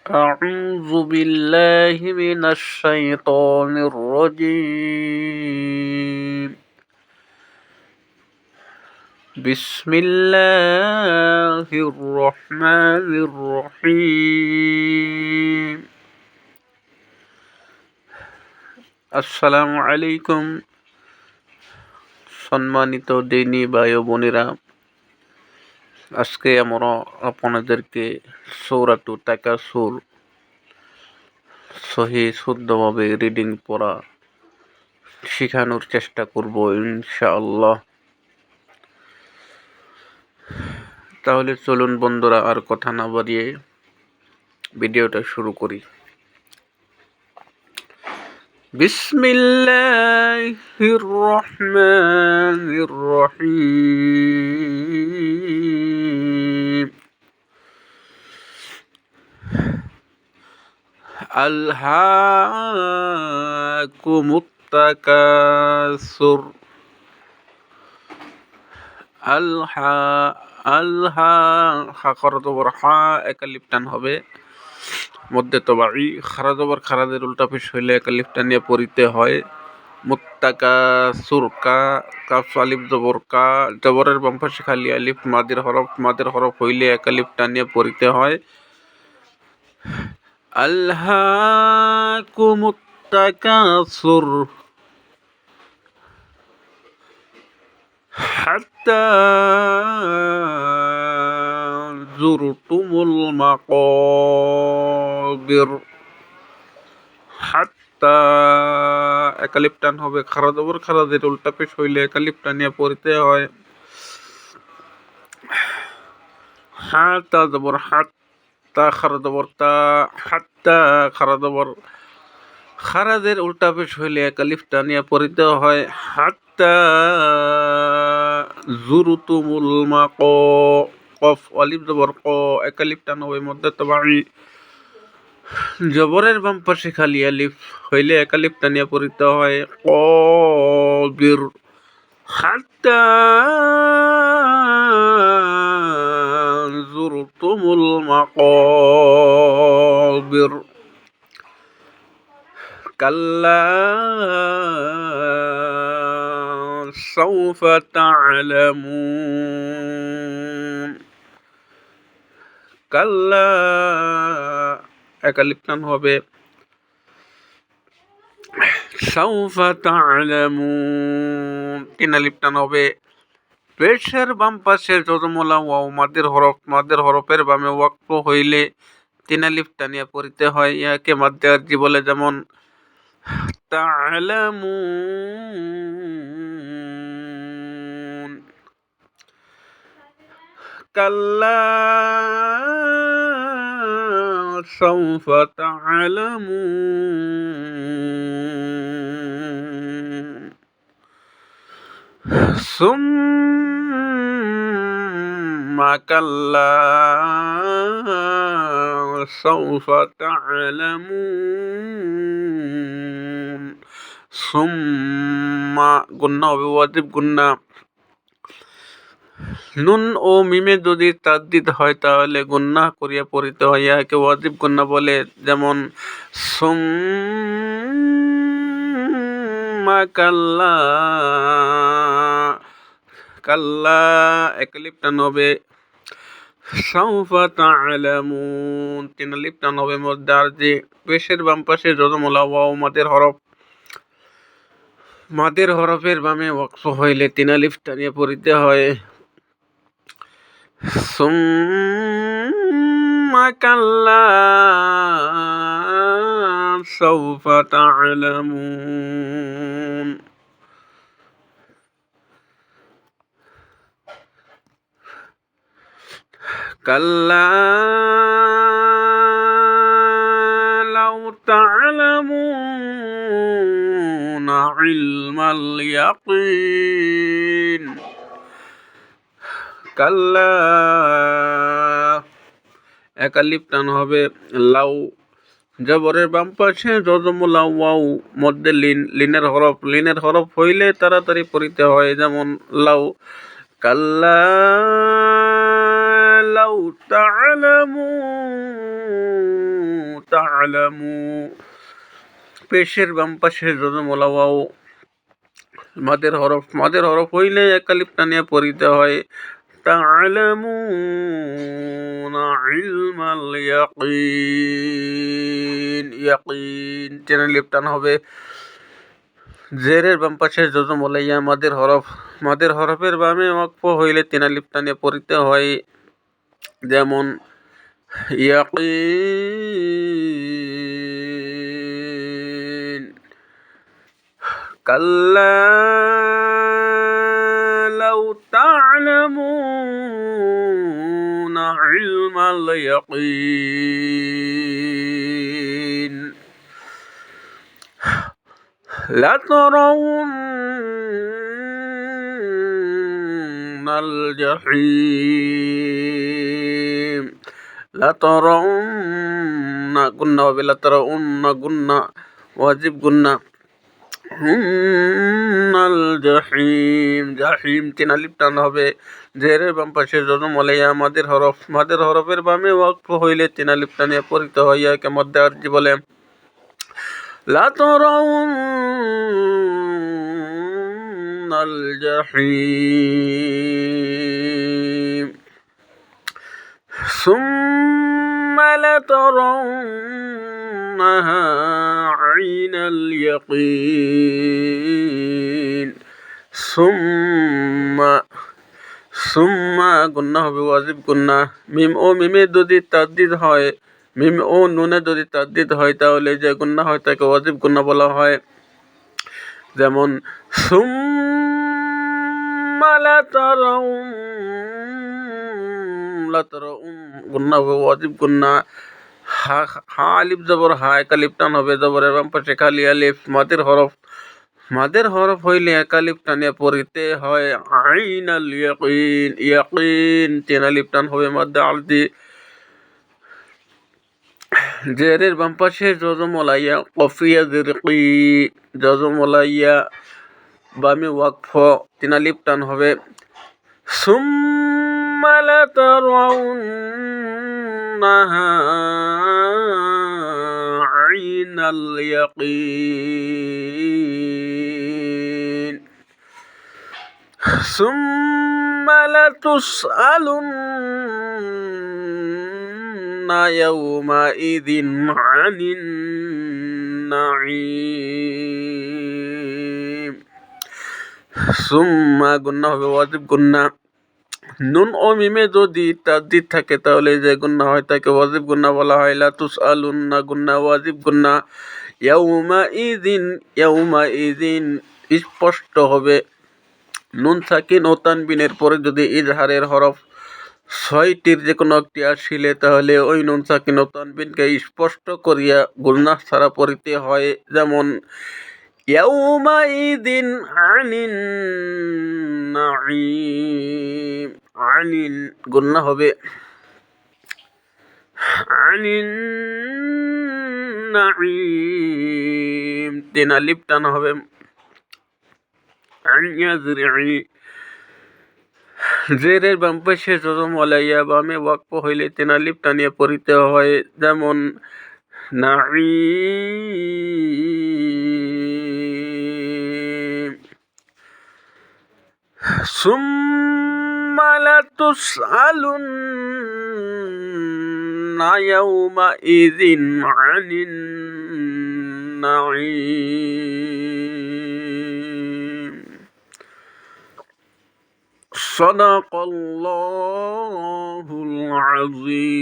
أعوذ بالله من الشيطان الرجيم بسم الله الرحمن الرحيم আসসালামু আলাইকুম সম্মানিত দিনী ভাই ও বোনেরা আজকে আমরা আপনাদেরকে সৌরাতু তাকাসুর সহি শুদ্ধভাবে রিডিং পড়া শেখানোর চেষ্টা করব ইনশাআল্লাহ তাহলে চলুন বন্ধুরা আর কথা না বাড়িয়ে ভিডিওটা শুরু করি بسم الله الرحمن الرحيم ألهاكم التكاثر আলহা আলহা হাকর জবর হা একালিপটান হবে মধ্যে তো বাড়ি খারা জবর খারাদের উল্টা পিস হইলে একালিপটান নিয়ে পড়িতে হয় মুত্তাকা সুরকা কাফ আলিফ জবর কা জবরের বাম পাশে খালি আলিফ মাদের হরফ মাদের হরফ হইলে একালিফ টানিয়ে পড়িতে হয় আল্লাহ কুমুত্তাকাসুর حتى زرتم المقابر حتى একালিপ টান হবে খারা জবর খারাদের উল্টা পেশ হইলে একালিপ টানিয়া পড়িতে হয় হাতা জবর হাত্তা খারা জবর তা হাত্তা খারা জবর খারাদের উল্টা পেশ হইলে একালিফ টানিয়া পড়িতে হয়। হাত্তা জুরুতুমুল মাক, কফ অলিফ জবর ক একালিফ টান হবে মধ্যে তবাই জবরের বাম পাশে খালি আলিফ হইলে একালিফ টানিয়া পড়িতে হয়। কবির হাত্তা জুরতুমুল মাকবির كلا سوف تعلمون كلا একালিপ্টান হবে সৌফা তালামুন তিন আলিপ্টান হবে পেশের বাম পাশে যজমলা ওয়াও মাদের হরফ মাদের হরফের বামে ওয়াক্ফ হইলে তিন আলিফ টানিয়া পড়িতে হয় ইয়াকে মাদ্দে আরজি বলে যেমন تعلمون كلا سوف تعلمون ثم كلا سوف تعلمون ثم গুন্না হবে ওয়াজিব গুন্না নুন ও মিমে যদি তাদ্দিদ হয় তাহলে গুন্না করিয়া পড়িতে হয় ইহাকে ওয়াজিব গুন্না বলে যেমন সুম্মা কাল্লা কাল্লা একলিপটান হবে সাউফা তা'লামুন তিন লিপটান হবে মধ্যে আর যে পেশের বাম পাশে যজমলা ওয়াও মাদের হরফ মাদের হরফের বামে ওয়াকফ হইলে তিন আলিফ টানিয়ে পড়িতে হয় ثم كلا سوف تعلمون كلا لو تعلمون علم اليقين কাল্লা একালিপ টান হবে লাউ জবরের বাম পাশে যজমুলা ওয়াও মধ্যে লিন লিনের হরফ লিনের হরফ হইলে তাড়াতাড়ি পড়িতে হয় যেমন লাউ কাল্লা তা'লামু পেশের বাম পাশে যজমলা ওয়াও মাদের হরফ মাদের হরফ হইলে একালিপ টানিয়া পড়িতে হয় تعلمون علم اليقين ইয়াকিন টেনে লিপটান হবে জেরের বাম পাশে যজম ওলাইয়া মাদের হরফ মাদের হরফের বামে ওয়াকফ হইলে তিনা লিপটানে পড়িতে হয় যেমন ইয়াকিন كلا لو تعلمون علم اليقين. لترون الجحيم. لترون قلنا وبلترون ترون واجب قلنا হুন্নাল জাহিম জাহিম তিন আলিফ টান হবে জেরের বাম পাশে জনম আলাইয়া মাদের হরফ, মাদের হরফের বামে ওয়াকফ হইলে তিন আলিফ টানিয়া পরিত হইয়া কে মধ্যে আরজি বলে লা তারাউন্নাল জাহিম। ثم لترونها عين اليقين ثم ثم গুন্না হবে ওয়াজিব গুন্না মিম ও মিমে যদি তাদ্দিদ হয় মিম ও নুনে যদি তাদ্দিদ হয় তাহলে যে গুন্না হয় তাকে ওয়াজিব গুন্না বলা হয় যেমন সুম্মা লাতারাউন লাতারাউন গুন্না হবে ওয়াজিব গুন্না হা হা আলিফ জবর, হা একা লিপ্টান হবে জবর, এবং পাশে খালি আলিফ। মাদের হরফ মাদের হরফ হইলে একা লিপ্টানে পড়িতে হয় আইন আল ইয়াকিন। ইয়াকিন, তিন হবে মাদ্দে আলদি জেরের বাম জজমলাইয়া, কফিয়া জিরকি। জজমলাইয়া বামে ওয়াকফ, তিন আলিপ হবে। সুম্মালা তারাউন عين اليقين ثم لتسألن يومئذ عن النعيم ثم قلنا بواجب قلنا নুন ও মিমে যদি তাদ্দিদ থাকে, তাহলে যে গুন্না হয়, তাকে ওয়াজিব গুন্না বলা হয়। লা তুসআলুন্না গুন্না, ওয়াজিব গুন্না। ইয়াউমা ইদিন ইয়াউমা ইদিন স্পষ্ট হবে। নুন সাকিন ও তানবিনের পরে যদি ইজহারের হরফ ছয়টির যে কোনো একটি আসিলে, তাহলে ওই নুন সাকিন ও তানবিনকে স্পষ্ট করিয়া গুন্না ছাড়া পড়িতে হয়। যেমন ইয়াউমাইদিন আনিন নাঈম আনিন গুন্না হবে আনিন নাঈম তিন আলিফ হবে জেরের বাম পাশে জজম ওলাইয়া বামে ওয়াকফ হইলে তিন আলিফ টানিয়া পড়িতে হয়, যেমন নাঈম। ثم لتسألن يومئذ عن النعيم. صدق الله العظيم.